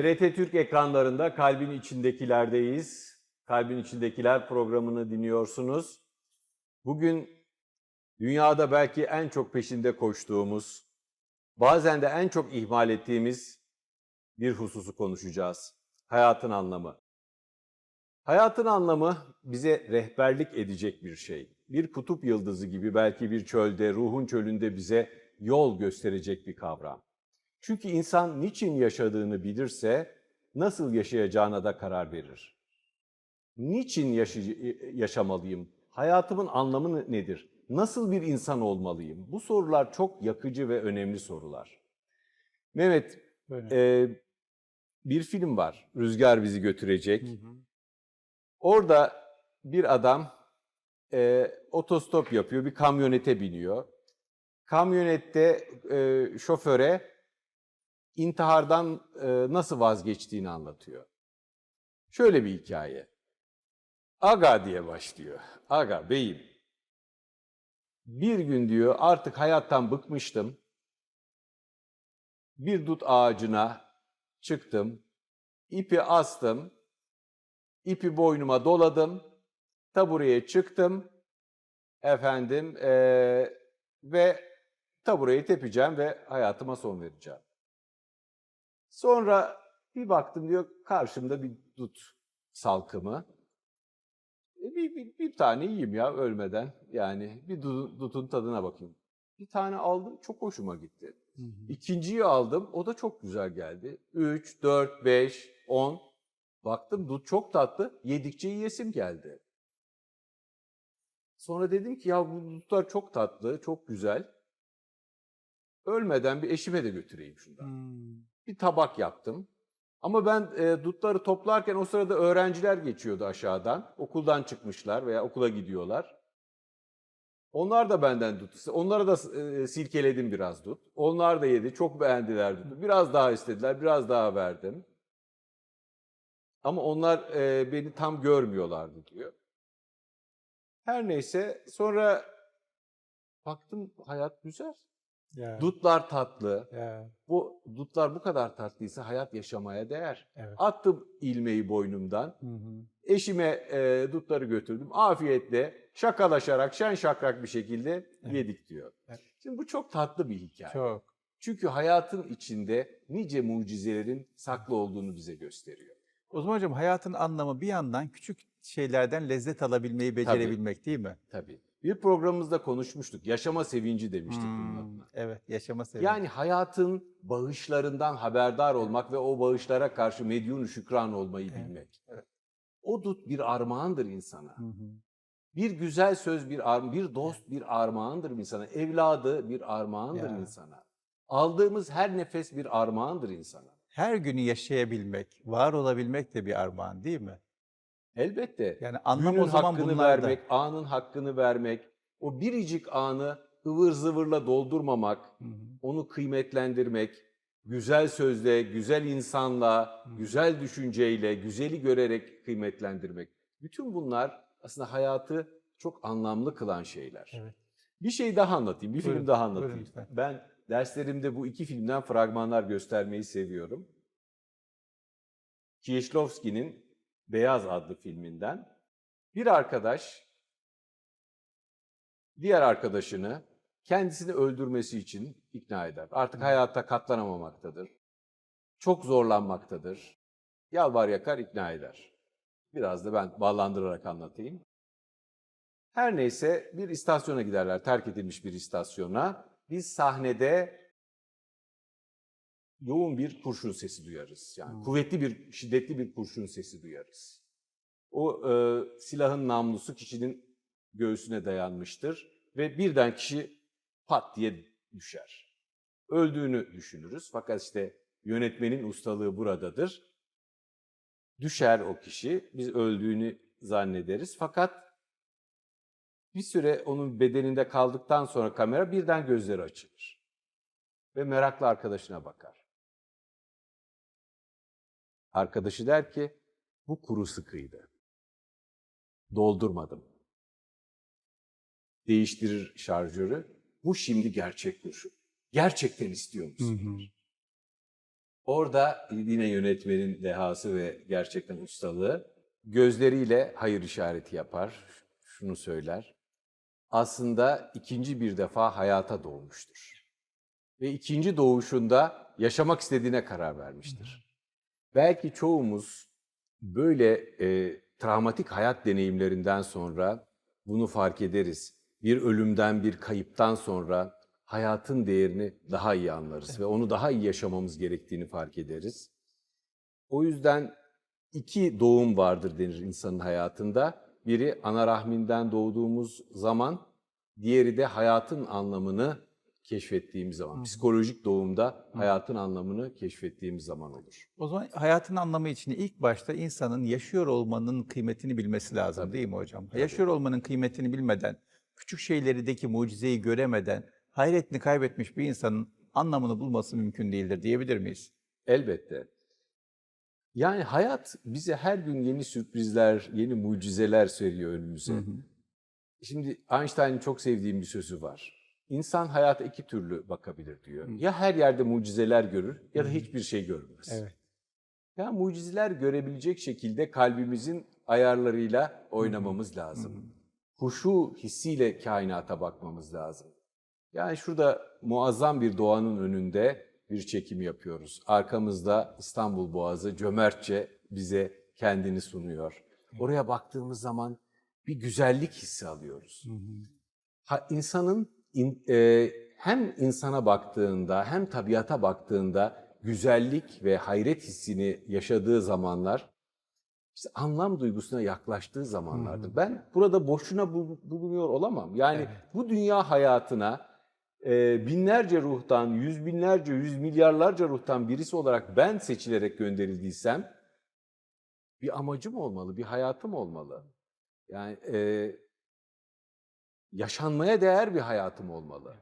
TRT Türk ekranlarında Kalbin İçindekiler'deyiz. Kalbin İçindekiler programını dinliyorsunuz. Bugün dünyada belki en çok peşinde koştuğumuz, bazen de en çok ihmal ettiğimiz bir hususu konuşacağız. Hayatın anlamı. Hayatın anlamı bize rehberlik edecek bir şey. Bir kutup yıldızı gibi belki bir çölde, ruhun çölünde bize yol gösterecek bir kavram. Çünkü insan niçin yaşadığını bilirse nasıl yaşayacağına da karar verir. Niçin yaşay- yaşamalıyım? Hayatımın anlamı nedir? Nasıl bir insan olmalıyım? Bu sorular çok yakıcı ve önemli sorular. Mehmet, Böyle. e, bir film var. Rüzgar bizi götürecek. Orada bir adam e, otostop yapıyor, bir kamyonete biniyor. Kamyonette e, şoföre intihardan e, nasıl vazgeçtiğini anlatıyor. Şöyle bir hikaye. Aga diye başlıyor. Aga beyim. Bir gün diyor artık hayattan bıkmıştım. Bir dut ağacına çıktım. ipi astım. ipi boynuma doladım. Tabureye çıktım. Efendim eee, ve tabureyi tepeceğim ve hayatıma son vereceğim. Sonra bir baktım diyor karşımda bir dut salkımı. E, bir, bir, bir tane yiyeyim ya ölmeden. Yani bir du- dutun tadına bakayım. Bir tane aldım çok hoşuma gitti. İkinciyi aldım o da çok güzel geldi. 3, 4, 5, 10. Baktım dut çok tatlı. Yedikçe yiyesim geldi. Sonra dedim ki ya bu dutlar çok tatlı, çok güzel. Ölmeden bir eşime de götüreyim şundan Hmm. Bir tabak yaptım. Ama ben e, dutları toplarken o sırada öğrenciler geçiyordu aşağıdan. Okuldan çıkmışlar veya okula gidiyorlar. Onlar da benden dut. Onlara da e, silkeledim biraz dut. Onlar da yedi. Çok beğendiler dutu. Biraz daha istediler. Biraz daha verdim. Ama onlar e, beni tam görmüyorlardı diyor. Her neyse sonra baktım hayat güzel. Ya. Dutlar tatlı. Ya. Bu dutlar bu kadar tatlıysa hayat yaşamaya değer. Evet. Attım ilmeği boynumdan. Hı hı. Eşime e, dutları götürdüm. Afiyetle şakalaşarak şen şakrak bir şekilde Evet. yedik diyor. Evet. Şimdi bu çok tatlı bir hikaye. Çok. Çünkü hayatın içinde nice mucizelerin saklı olduğunu bize gösteriyor. O zaman hocam hayatın anlamı bir yandan küçük şeylerden lezzet alabilmeyi becerebilmek değil mi? Tabii. Bir programımızda konuşmuştuk. Yaşama sevinci demiştik Hmm. Evet, yaşama sevinci. Yani hayatın bağışlarından haberdar olmak ve o bağışlara karşı medyun şükran olmayı Evet, bilmek. evet. O dut bir armağandır insana. Hı hı. Bir güzel söz bir arm bir dost bir armağandır insana. Evladı bir armağandır Ya. insana. Aldığımız her nefes bir armağandır insana. Her günü yaşayabilmek, var olabilmek de bir armağan değil mi? Elbette. Yani anlam Günün o zaman hakkını bunlarda. vermek, anın hakkını vermek, o biricik anı ıvır zıvırla doldurmamak, Hı hı. onu kıymetlendirmek, güzel sözle, güzel insanla, Hı. güzel düşünceyle, güzeli görerek kıymetlendirmek. Bütün bunlar aslında hayatı çok anlamlı kılan şeyler. Evet. Bir şey daha anlatayım, bir Buyurun, film daha buyurun anlatayım. lütfen. Ben derslerimde bu iki filmden fragmanlar göstermeyi seviyorum. Kieślowski'nin Beyaz adlı filminden bir arkadaş diğer arkadaşını kendisini öldürmesi için ikna eder. Artık hayatta katlanamamaktadır. Çok zorlanmaktadır. Yalvar yakar ikna eder. Biraz da ben bağlandırarak anlatayım. Her neyse bir istasyona giderler, terk edilmiş bir istasyona. Biz sahnede yoğun bir kurşun sesi duyarız. Yani Hmm. kuvvetli bir, şiddetli bir kurşun sesi duyarız. O e, silahın namlusu kişinin göğsüne dayanmıştır ve birden kişi pat diye düşer. Öldüğünü düşünürüz fakat işte yönetmenin ustalığı buradadır. Düşer o kişi, biz öldüğünü zannederiz fakat bir süre onun bedeninde kaldıktan sonra kamera birden gözleri açılır. Ve meraklı arkadaşına bakar. Arkadaşı der ki, bu kuru sıkıydı. Doldurmadım. Değiştirir şarjörü. Bu şimdi gerçek kurşun. Gerçekten istiyor Hı musun? hı. Orada yine yönetmenin dehası ve gerçekten ustalığı gözleriyle hayır işareti yapar. Şunu söyler. Aslında ikinci bir defa hayata doğmuştur. Ve ikinci doğuşunda yaşamak istediğine karar vermiştir. Belki çoğumuz böyle e, travmatik hayat deneyimlerinden sonra bunu fark ederiz. Bir ölümden, bir kayıptan sonra hayatın değerini daha iyi anlarız ve onu daha iyi yaşamamız gerektiğini fark ederiz. O yüzden iki doğum vardır denir insanın hayatında. Biri ana rahminden doğduğumuz zaman, diğeri de hayatın anlamını keşfettiğimiz zaman. Psikolojik doğumda hayatın anlamını keşfettiğimiz zaman olur. O zaman hayatın anlamı için ilk başta insanın yaşıyor olmanın kıymetini bilmesi lazım Tabii. değil mi hocam? Yaşıyor olmanın kıymetini bilmeden, küçük şeylerdeki mucizeyi göremeden hayretini kaybetmiş bir insanın anlamını bulması mümkün değildir diyebilir miyiz? Elbette. Yani hayat bize her gün yeni sürprizler, yeni mucizeler seriyor önümüze. Şimdi Einstein'ın çok sevdiğim bir sözü var. İnsan hayata iki türlü bakabilir diyor. Ya her yerde mucizeler görür ya da hiçbir şey görmez. Ya mucizeler görebilecek şekilde kalbimizin ayarlarıyla oynamamız lazım. Huşu hissiyle kainata bakmamız lazım. Yani şurada muazzam bir doğanın önünde bir çekim yapıyoruz. Arkamızda İstanbul Boğazı cömertçe bize kendini sunuyor. Oraya baktığımız zaman bir güzellik hissi alıyoruz. Ha, insanın in- e, hem insana baktığında hem tabiata baktığında güzellik ve hayret hissini yaşadığı zamanlar işte anlam duygusuna yaklaştığı zamanlardır. Ben burada boşuna bu- bulunuyor olamam. Yani bu dünya hayatına e, binlerce ruhtan, yüz binlerce, yüz milyarlarca ruhtan birisi olarak ben seçilerek gönderildiysem bir amacım olmalı, bir hayatım olmalı. Yani e, yaşanmaya değer bir hayatım olmalı.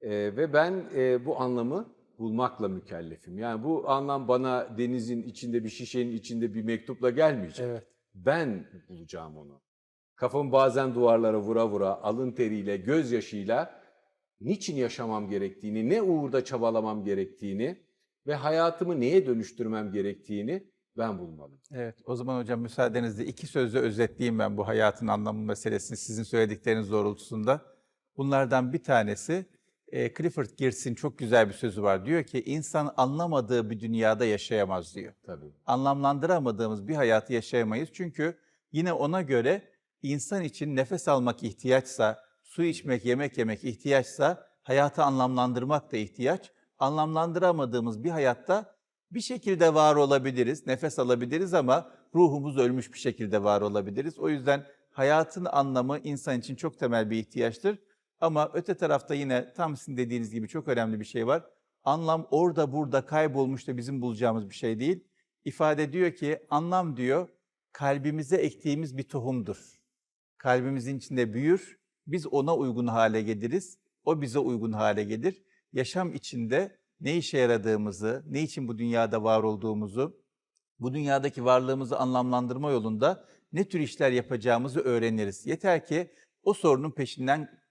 E, ve ben e, bu anlamı bulmakla mükellefim. Yani bu anlam bana denizin içinde bir şişenin içinde bir mektupla gelmeyecek. Evet. Ben bulacağım onu. Kafamı bazen duvarlara vura vura, alın teriyle, gözyaşıyla niçin yaşamam gerektiğini, ne uğurda çabalamam gerektiğini ve hayatımı neye dönüştürmem gerektiğini ben bulmalıyım. Evet, o zaman hocam müsaadenizle iki sözle özetleyeyim ben bu hayatın anlamı meselesini sizin söyledikleriniz doğrultusunda. Bunlardan bir tanesi e, Clifford Geertz'in çok güzel bir sözü var. Diyor ki insan anlamadığı bir dünyada yaşayamaz diyor. Tabii. Anlamlandıramadığımız bir hayatı yaşayamayız. Çünkü yine ona göre insan için nefes almak ihtiyaçsa, su içmek, yemek yemek ihtiyaçsa hayatı anlamlandırmak da ihtiyaç. Anlamlandıramadığımız bir hayatta bir şekilde var olabiliriz, nefes alabiliriz ama ruhumuz ölmüş bir şekilde var olabiliriz. O yüzden hayatın anlamı insan için çok temel bir ihtiyaçtır. Ama öte tarafta yine tam sizin dediğiniz gibi çok önemli bir şey var. Anlam orada burada kaybolmuş da bizim bulacağımız bir şey değil. İfade diyor ki anlam diyor kalbimize ektiğimiz bir tohumdur. Kalbimizin içinde büyür, biz ona uygun hale geliriz, o bize uygun hale gelir. Yaşam içinde ne işe yaradığımızı, ne için bu dünyada var olduğumuzu, bu dünyadaki varlığımızı anlamlandırma yolunda ne tür işler yapacağımızı öğreniriz. Yeter ki o sorunun peşinden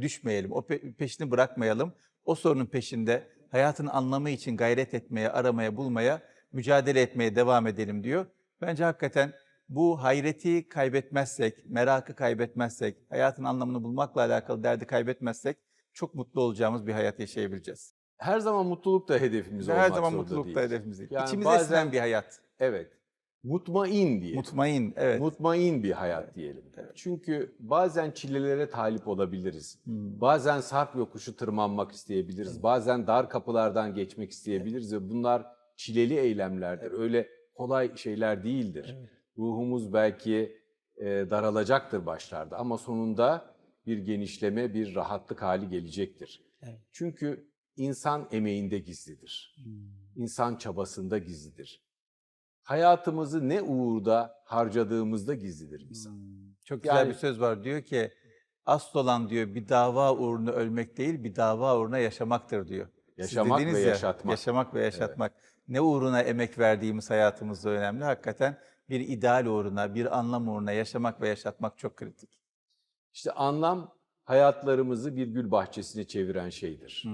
düşmeyelim, o pe- peşini bırakmayalım. O sorunun peşinde hayatın anlamı için gayret etmeye, aramaya, bulmaya, mücadele etmeye devam edelim diyor. Bence hakikaten bu hayreti kaybetmezsek, merakı kaybetmezsek, hayatın anlamını bulmakla alakalı derdi kaybetmezsek çok mutlu olacağımız bir hayat yaşayabileceğiz. Her zaman mutluluk da hedefimiz olmak her zaman zorunda mutluluk da hedefimiz değil. Yani İçimize bazen- sinen bir hayat. Evet. Mutmain diye. Mutmain, evet. Mutmain bir hayat diyelim. Çünkü bazen çilelere talip olabiliriz. Bazen sarp yokuşu tırmanmak isteyebiliriz. Bazen dar kapılardan geçmek isteyebiliriz ve bunlar çileli eylemlerdir. Öyle kolay şeyler değildir. Ruhumuz belki e, daralacaktır başlarda ama sonunda bir genişleme, bir rahatlık hali gelecektir. Çünkü insan emeğinde gizlidir. İnsan çabasında gizlidir. Hayatımızı ne uğurda harcadığımızda gizlidir insan. Çok güzel Yani- bir söz var. Diyor ki asıl olan diyor bir dava uğruna ölmek değil, bir dava uğruna yaşamaktır diyor. Yaşamak ve ya, yaşatmak. Yaşamak ve yaşatmak. Ne uğruna emek verdiğimiz hayatımızda önemli. Hakikaten bir ideal uğruna, bir anlam uğruna yaşamak ve yaşatmak çok kritik. İşte anlam hayatlarımızı bir gül bahçesine çeviren şeydir.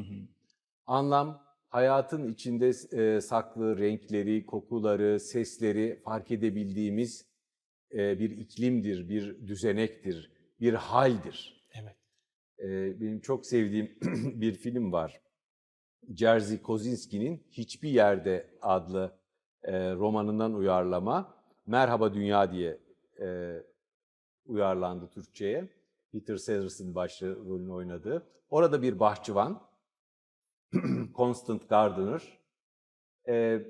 Anlam hayatın içinde e, saklı renkleri, kokuları, sesleri fark edebildiğimiz e, bir iklimdir, bir düzenektir, bir haldir. Evet. E, benim çok sevdiğim bir film var. Jerzy Kosinski'nin Hiçbir Yerde adlı e, romanından uyarlama. Merhaba Dünya diye e, uyarlandı Türkçe'ye. Peter Sellers'ın başrolünü oynadığı. Orada bir bahçıvan, Constant Gardener, e,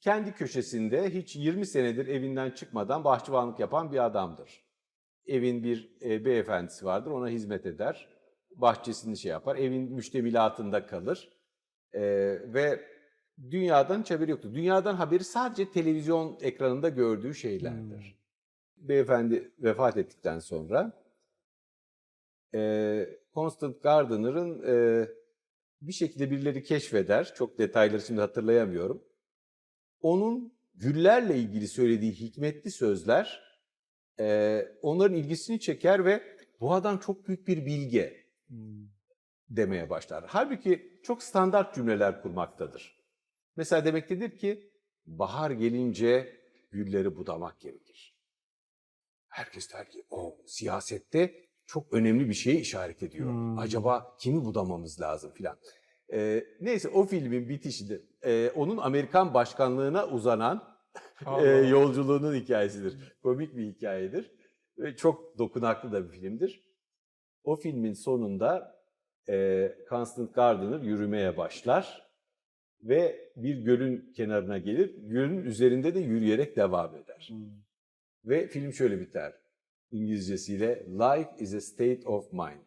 kendi köşesinde hiç 20 senedir evinden çıkmadan bahçıvanlık yapan bir adamdır. Evin bir e, beyefendisi vardır, ona hizmet eder. Bahçesini şey yapar, evin müştemilatında kalır. E, ve dünyadan hiç haberi yoktur. Dünyadan haberi sadece televizyon ekranında gördüğü şeylerdir. Beyefendi vefat ettikten sonra e, Constant Gardener'ın e, bir şekilde birileri keşfeder. Çok detayları şimdi hatırlayamıyorum. Onun güllerle ilgili söylediği hikmetli sözler e, onların ilgisini çeker ve bu adam çok büyük bir bilge demeye başlar. Halbuki çok standart cümleler kurmaktadır. Mesela demektedir ki bahar gelince gülleri budamak gerekir. Herkes der ki o siyasette çok önemli bir şeye işaret ediyor. Hmm. Acaba kimi budamamız lazım filan. Ee, neyse o filmin bitişinde e, onun Amerikan başkanlığına uzanan e, yolculuğunun hikayesidir. Komik bir hikayedir. Ve çok dokunaklı da bir filmdir. O filmin sonunda e, Constant Gardener yürümeye başlar ve bir gölün kenarına gelir. Gölün üzerinde de yürüyerek devam eder. Ve film şöyle biter. İngilizcesiyle Life is a state of mind.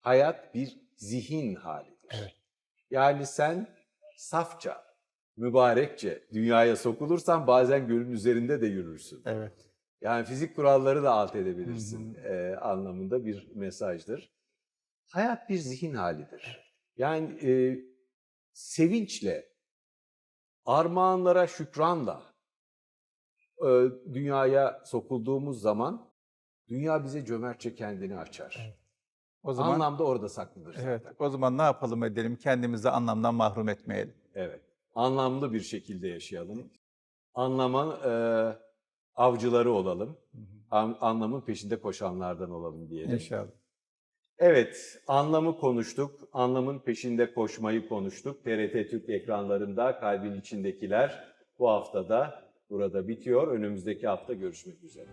Hayat bir zihin halidir. Evet. Yani sen safça, mübarekçe dünyaya sokulursan bazen gölün üzerinde de yürürsün. Evet. Yani fizik kuralları da alt edebilirsin e, anlamında bir mesajdır. Hayat bir zihin halidir. Yani e, sevinçle, armağanlara şükranla e, dünyaya sokulduğumuz zaman dünya bize cömertçe kendini açar. Evet. O zaman Anlam da orada saklıdır. evet. zaten. O zaman ne yapalım edelim? Kendimizi anlamdan mahrum etmeyelim. Evet. Anlamlı bir şekilde yaşayalım. Anlamın e, avcıları olalım. An- anlamın peşinde koşanlardan olalım diyelim. İnşallah. Evet, anlamı konuştuk. Anlamın peşinde koşmayı konuştuk. TRT Türk ekranlarında Kalbin içindekiler bu haftada burada bitiyor. Önümüzdeki hafta görüşmek üzere.